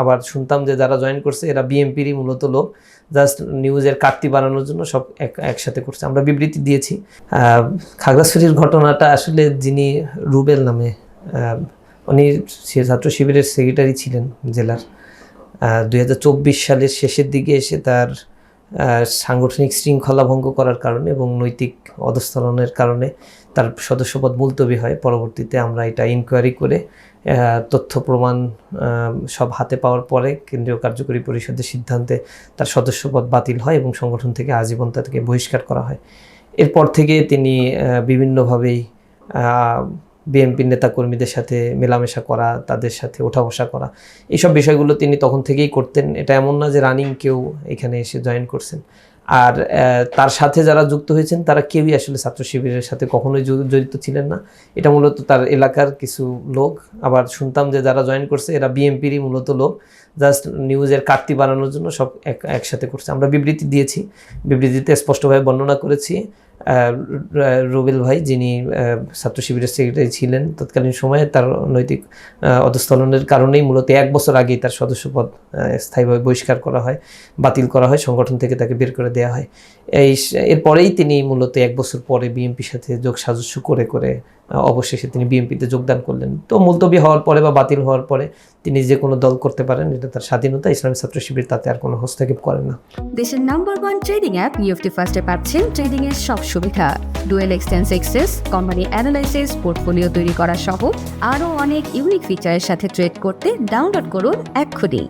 আবার শুনতাম যে যারা জয়েন করছে, এরা বিএমপিরই মূলত লোক। জাস্ট নিউজের কাটতি বানানোর জন্য সব এক, একসাথে করছে। আমরা বিবৃতি দিয়েছি। খাগড়াছড়ির ঘটনাটা আসলে যিনি রুবেল নামে উনি সে ছাত্র শিবিরের সেক্রেটারি ছিলেন জেলার। দুই হাজার চব্বিশ সালের শেষের দিকে এসে তার সাংগঠনিক শৃঙ্খলা ভঙ্গ করার কারণে এবং নৈতিক অধস্থলনের কারণে তার সদস্যপদ মুলতবি হয়। পরবর্তীতে আমরা এটা ইনকোয়ারি করে তথ্য প্রমাণ সব হাতে পাওয়ার পরে কেন্দ্রীয় কার্যকরী পরিষদের সিদ্ধান্তে তার সদস্যপদ বাতিল হয় এবং সংগঠন থেকে আজীবন তাকে বহিষ্কার করা হয়। এরপর থেকে তিনি বিভিন্নভাবেই বিএনপি নেতাকর্মীদের সাথে মেলামেশা করা, তাদের সাথে ওঠা বসা করা, এইসব বিষয়গুলো তিনি তখন থেকেই করতেন। এটা এমন না যে রানিং কেউ এখানে এসে জয়েন করছেন। আর তার সাথে যারা যুক্ত হয়েছেন, তারা কেউই আসলে ছাত্র শিবিরের সাথে কখনোই জড়িত ছিলেন না। এটা মূলত তার এলাকার কিছু লোক। আবার শুনতাম যে যারা জয়েন করছে, এরা বিএমপিরই মূলত লোক। জাস্ট নিউজের কাটতি বাড়ানোর জন্য সব এক, একসাথে করছে। আমরা বিবৃতি দিয়েছি। বিবৃতিতে স্পষ্টভাবে বর্ণনা করেছি। রুবেল ভাই যিনি ছাত্র শিবিরের সেক্রেটারি ছিলেন, তৎকালীন সময়ে তার নৈতিক অধস্থলনের কারণেই মূলত এক বছর আগেই তার সদস্যপদ স্থায়ীভাবে বহিষ্কার করা হয়, বাতিল করা হয়, সংগঠন থেকে তাকে বের করে দেওয়া হয়। এই এরপরেই তিনি মূলত এক বছর পরে বিএনপির সাথে যোগ সাজস্য করে করে অবশেষে তিনি বিএনপিতে যোগদান করলেন। তো মুলতবি হওয়ার পরে বা বাতিল হওয়ার পরে তিনি যে কোনো দল করতে পারেন, এটা তার স্বাধীনতা, ইসলামী ছাত্র শিবির তাতে আর কোনো হস্তক্ষেপ করেন না। দেশের নাম্বার ওয়ান ট্রেডিং অ্যাপ নিউফটি ফার্স্টে পাচ্ছেন ট্রেডিং এর সব সুবিধা। ডুয়েল এক্সটেন্স এক্সেস কোম্পানি অ্যানালাইসিস পোর্টফোলিও তৈরি করা সহ আরও অনেক ইউনিক ফিচারের সাথে ট্রেড করতে ডাউনলোড করুন এক্ষুনি।